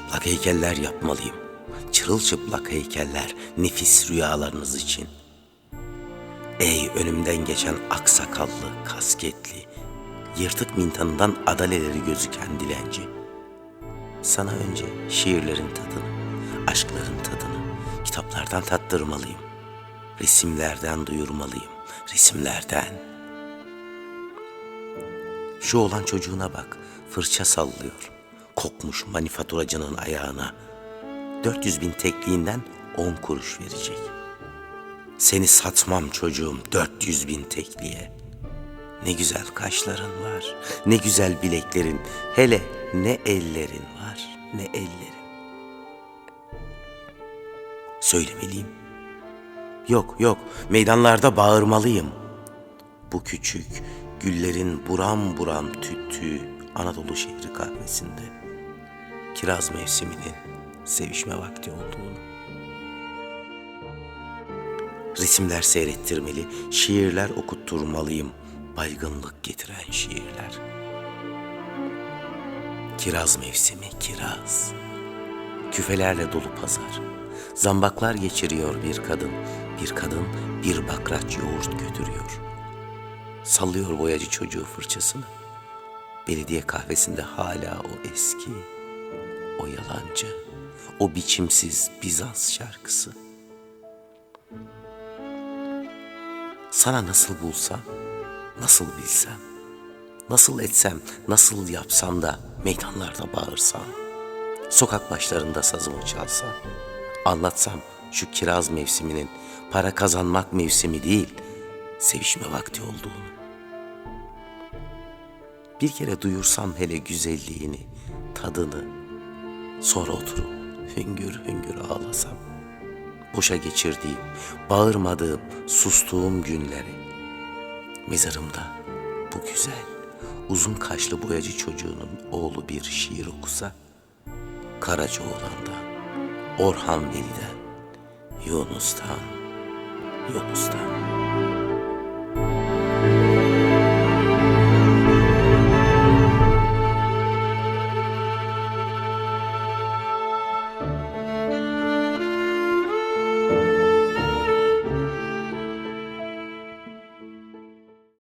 heykeller yapmalıyım. Çırılçıplak heykeller nefis rüyalarınız için. Ey önümden geçen aksakallı, kasketli, yırtık mintanından adaleleri gözüken dilenci. Sana önce şiirlerin tadını, aşkların tadını kitaplardan tattırmalıyım. Resimlerden duyurmalıyım, resimlerden. Şu olan çocuğuna bak, fırça sallıyor. Kokmuş manifaturacının ayağına. 400 bin tekliğinden 10 kuruş verecek. Seni satmam çocuğum 400 bin tekliğe. Ne güzel kaşların var, ne güzel bileklerin, hele ne ellerin var, ne ellerin. Söylemeliyim. Yok yok, meydanlarda bağırmalıyım. Bu küçük, güllerin buram buram tüttüğü Anadolu şehri kahvesinde kiraz mevsiminin sevişme vakti olduğunu. Resimler seyrettirmeli, şiirler okutturmalıyım. Baygınlık getiren şiirler. Kiraz mevsimi, kiraz. Küfelerle dolu pazar. Zambaklar geçiriyor bir kadın. Bir kadın bir bakraç yoğurt götürüyor. Sallıyor boyacı çocuğu fırçasını. Belediye kahvesinde hala o eski, yalancı, o biçimsiz Bizans şarkısı. Sana nasıl bulsam, nasıl bilsem, nasıl etsem, nasıl yapsam da meydanlarda bağırsam, sokak başlarında sazımı çalsam, anlatsam şu kiraz mevsiminin para kazanmak mevsimi değil, sevişme vakti olduğunu. Bir kere duyursam hele güzelliğini, tadını, sonra oturup hüngür hüngür ağlasam. Boşa geçirdiğim, bağırmadığım, sustuğum günleri. Mezarımda bu güzel, uzun kaşlı boyacı çocuğunun oğlu bir şiir okusa, Karacaoğlan'dan, Orhan Veli'den, Yunus'tan, Yunus'tan.